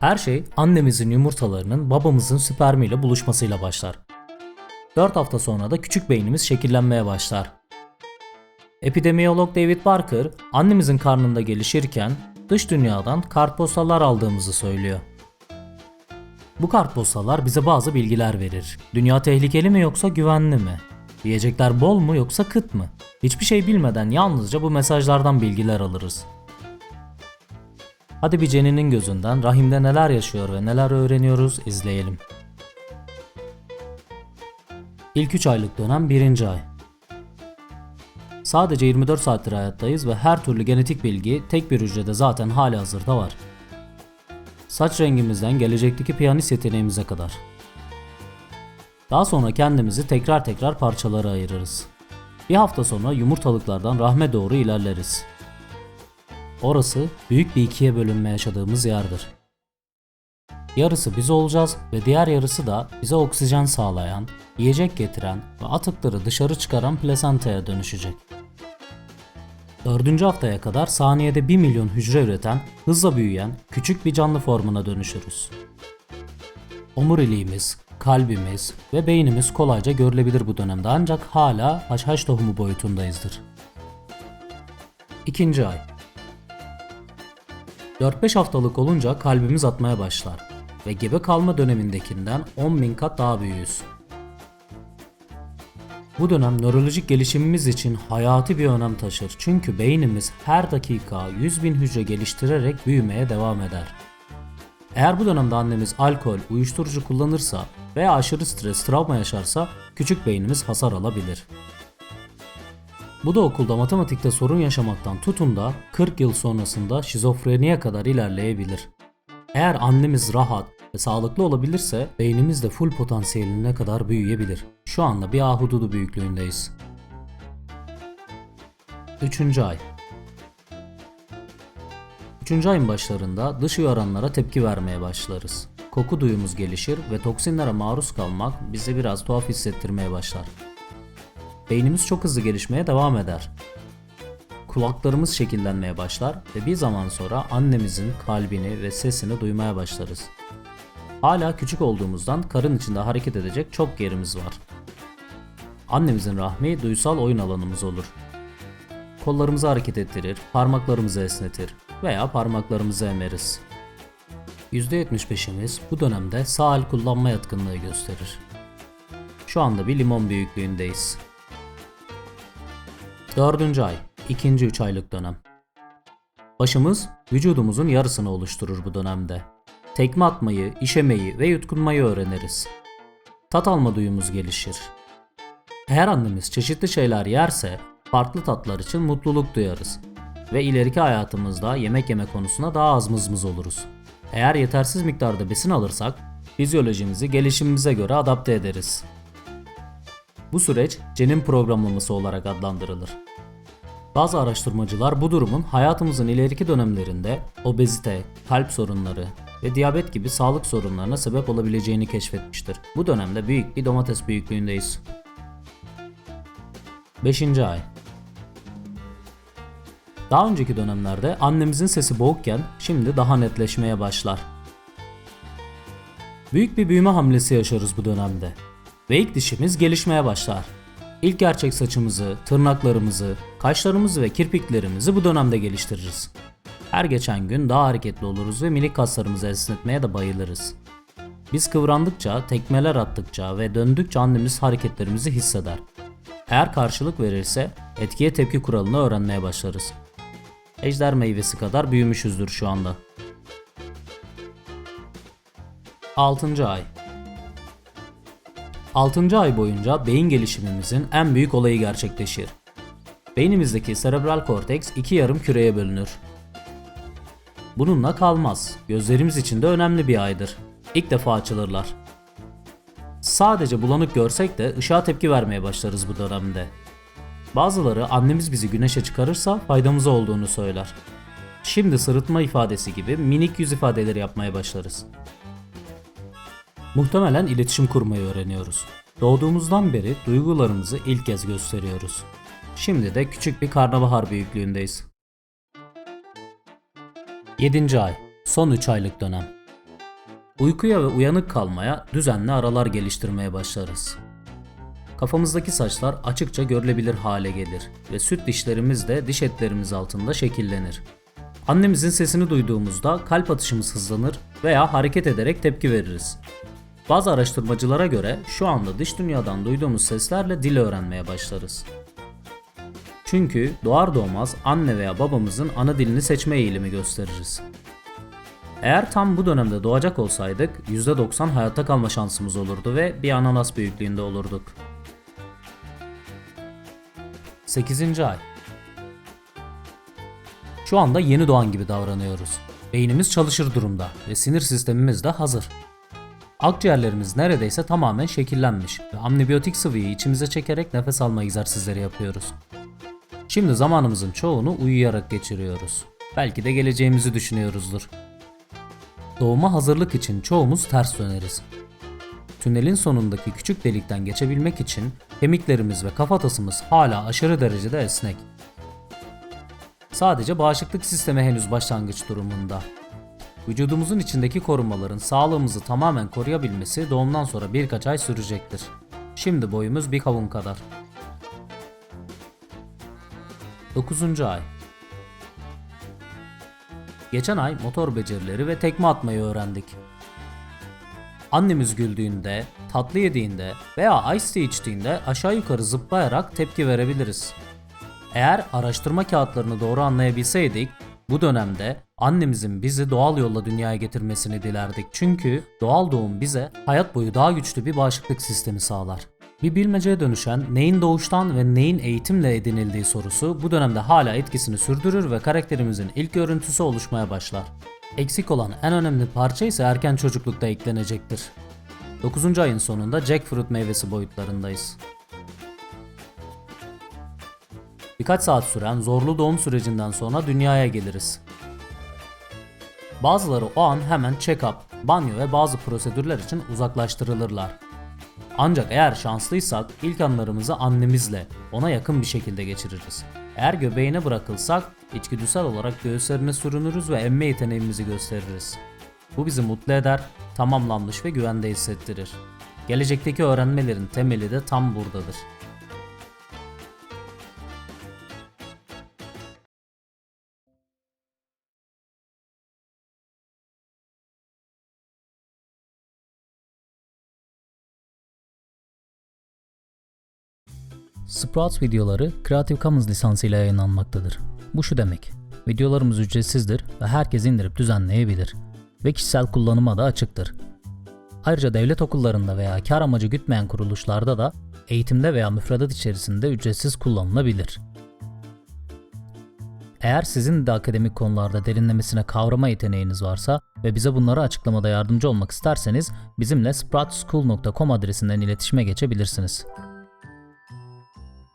Her şey annemizin yumurtalarının babamızın spermiyle buluşmasıyla başlar. 4 hafta sonra da küçük beynimiz şekillenmeye başlar. Epidemiyolog David Barker, annemizin karnında gelişirken dış dünyadan kartpostallar aldığımızı söylüyor. Bu kartpostallar bize bazı bilgiler verir. Dünya tehlikeli mi yoksa güvenli mi? Yiyecekler bol mu yoksa kıt mı? Hiçbir şey bilmeden yalnızca bu mesajlardan bilgiler alırız. Hadi bir Jenny'nin gözünden rahimde neler yaşıyor ve neler öğreniyoruz izleyelim. İlk 3 aylık dönem 1. ay. Sadece 24 saattir hayattayız ve her türlü genetik bilgi tek bir hücrede zaten hali hazırda var. Saç rengimizden gelecekteki piyanist yeteneğimize kadar. Daha sonra kendimizi tekrar tekrar parçalara ayırırız. Bir hafta sonra yumurtalıklardan rahme doğru ilerleriz. Orası büyük bir ikiye bölünme yaşadığımız yerdir. Yarısı biz olacağız ve diğer yarısı da bize oksijen sağlayan, yiyecek getiren ve atıkları dışarı çıkaran plasentaya dönüşecek. Dördüncü haftaya kadar saniyede 1 milyon hücre üreten, hızla büyüyen küçük bir canlı formuna dönüşürüz. Omuriliğimiz, kalbimiz ve beynimiz kolayca görülebilir bu dönemde ancak hala haşhaş tohumu boyutundayızdır. İkinci ay 4-5 haftalık olunca kalbimiz atmaya başlar ve gebe kalma dönemindekinden 10 bin kat daha büyüğüz. Bu dönem nörolojik gelişimimiz için hayati bir önem taşır çünkü beynimiz her dakika 100 bin hücre geliştirerek büyümeye devam eder. Eğer bu dönemde annemiz alkol, uyuşturucu kullanırsa veya aşırı stres, travma yaşarsa küçük beynimiz hasar alabilir. Bu da okulda matematikte sorun yaşamaktan tutun da 40 yıl sonrasında şizofreniye kadar ilerleyebilir. Eğer annemiz rahat ve sağlıklı olabilirse beynimiz de full potansiyeline kadar büyüyebilir. Şu anda bir ahududu büyüklüğündeyiz. 3. ay 3. ayın başlarında dış uyaranlara tepki vermeye başlarız. Koku duyumuz gelişir ve toksinlere maruz kalmak bizi biraz tuhaf hissettirmeye başlar. Beynimiz çok hızlı gelişmeye devam eder. Kulaklarımız şekillenmeye başlar ve bir zaman sonra annemizin kalbini ve sesini duymaya başlarız. Hala küçük olduğumuzdan karın içinde hareket edecek çok yerimiz var. Annemizin rahmi duysal oyun alanımız olur. Kollarımızı hareket ettirir, parmaklarımızı esnetir veya parmaklarımızı emeriz. %75'imiz bu dönemde sağ el kullanma yatkınlığı gösterir. Şu anda bir limon büyüklüğündeyiz. 4. ay, 2. 3 aylık dönem. Başımız vücudumuzun yarısını oluşturur bu dönemde. Tekme atmayı, işemeyi ve yutkunmayı öğreniriz. Tat alma duyumuz gelişir. Eğer annemiz çeşitli şeyler yerse farklı tatlar için mutluluk duyarız ve ileriki hayatımızda yemek yeme konusuna daha az mızmız oluruz. Eğer yetersiz miktarda besin alırsak fizyolojimizi gelişimimize göre adapte ederiz. Bu süreç cenin programlaması olarak adlandırılır. Bazı araştırmacılar bu durumun hayatımızın ileriki dönemlerinde obezite, kalp sorunları ve diyabet gibi sağlık sorunlarına sebep olabileceğini keşfetmiştir. Bu dönemde büyük bir domates büyüklüğündeyiz. 5. ay Daha önceki dönemlerde annemizin sesi boğukken şimdi daha netleşmeye başlar. Büyük bir büyüme hamlesi yaşarız bu dönemde. Ve ilk dişimiz gelişmeye başlar. İlk gerçek saçımızı, tırnaklarımızı, kaşlarımızı ve kirpiklerimizi bu dönemde geliştiririz. Her geçen gün daha hareketli oluruz ve minik kaslarımızı esnetmeye de bayılırız. Biz kıvrandıkça, tekmeler attıkça ve döndükçe annemiz hareketlerimizi hisseder. Eğer karşılık verirse etkiye tepki kuralını öğrenmeye başlarız. Ejder meyvesi kadar büyümüşüzdür şu anda. 6. ay 6. ay boyunca beyin gelişimimizin en büyük olayı gerçekleşir. Beynimizdeki serebral korteks iki yarım küreye bölünür. Bununla kalmaz. Gözlerimiz için de önemli bir aydır. İlk defa açılırlar. Sadece bulanık görsek de ışığa tepki vermeye başlarız bu dönemde. Bazıları annemiz bizi güneşe çıkarırsa faydamıza olduğunu söyler. Şimdi sırıtma ifadesi gibi minik yüz ifadeleri yapmaya başlarız. Muhtemelen iletişim kurmayı öğreniyoruz. Doğduğumuzdan beri duygularımızı ilk kez gösteriyoruz. Şimdi de küçük bir karnabahar büyüklüğündeyiz. 7. ay, son 3 aylık dönem. Uykuya ve uyanık kalmaya düzenli aralar geliştirmeye başlarız. Kafamızdaki saçlar açıkça görülebilir hale gelir ve süt dişlerimiz de diş etlerimiz altında şekillenir. Annemizin sesini duyduğumuzda kalp atışımız hızlanır veya hareket ederek tepki veririz. Bazı araştırmacılara göre şu anda dış dünyadan duyduğumuz seslerle dil öğrenmeye başlarız. Çünkü doğar doğmaz anne veya babamızın ana dilini seçme eğilimi gösteririz. Eğer tam bu dönemde doğacak olsaydık %90 hayatta kalma şansımız olurdu ve bir ananas büyüklüğünde olurduk. 8. ay Şu anda yeni doğan gibi davranıyoruz. Beynimiz çalışır durumda ve sinir sistemimiz de hazır. Akciğerlerimiz neredeyse tamamen şekillenmiş ve amnibiyotik sıvıyı içimize çekerek nefes alma egzersizleri yapıyoruz. Şimdi zamanımızın çoğunu uyuyarak geçiriyoruz. Belki de geleceğimizi düşünüyoruzdur. Doğuma hazırlık için çoğumuz ters döneriz. Tünelin sonundaki küçük delikten geçebilmek için kemiklerimiz ve kafatasımız hala aşırı derecede esnek. Sadece bağışıklık sistemi henüz başlangıç durumunda. Vücudumuzun içindeki korumaların sağlığımızı tamamen koruyabilmesi doğumdan sonra birkaç ay sürecektir. Şimdi boyumuz bir kavun kadar. 9. ay Geçen ay motor becerileri ve tekme atmayı öğrendik. Annemiz güldüğünde, tatlı yediğinde veya ice tea içtiğinde aşağı yukarı zıplayarak tepki verebiliriz. Eğer araştırma kağıtlarını doğru anlayabilseydik, bu dönemde annemizin bizi doğal yolla dünyaya getirmesini dilerdik. Çünkü doğal doğum bize hayat boyu daha güçlü bir bağışıklık sistemi sağlar. Bir bilmeceye dönüşen neyin doğuştan ve neyin eğitimle edinildiği sorusu bu dönemde hala etkisini sürdürür ve karakterimizin ilk görüntüsü oluşmaya başlar. Eksik olan en önemli parça ise erken çocuklukta eklenecektir. 9. ayın sonunda jackfruit meyvesi boyutlarındayız. Birkaç saat süren zorlu doğum sürecinden sonra dünyaya geliriz. Bazıları o an hemen check-up, banyo ve bazı prosedürler için uzaklaştırılırlar. Ancak eğer şanslıysak ilk anlarımızı annemizle ona yakın bir şekilde geçiririz. Eğer göbeğine bırakılsak içgüdüsel olarak göğüslerine sürünürüz ve emme yeteneğimizi gösteririz. Bu bizi mutlu eder, tamamlanmış ve güvende hissettirir. Gelecekteki öğrenmelerin temeli de tam buradadır. Sprouts videoları Creative Commons lisansıyla yayınlanmaktadır. Bu şu demek. Videolarımız ücretsizdir ve herkes indirip düzenleyebilir. Ve kişisel kullanıma da açıktır. Ayrıca devlet okullarında veya kar amacı gütmeyen kuruluşlarda da eğitimde veya müfredat içerisinde ücretsiz kullanılabilir. Eğer sizin de akademik konularda derinlemesine kavrama yeteneğiniz varsa ve bize bunları açıklamada yardımcı olmak isterseniz bizimle sproutschool.com adresinden iletişime geçebilirsiniz.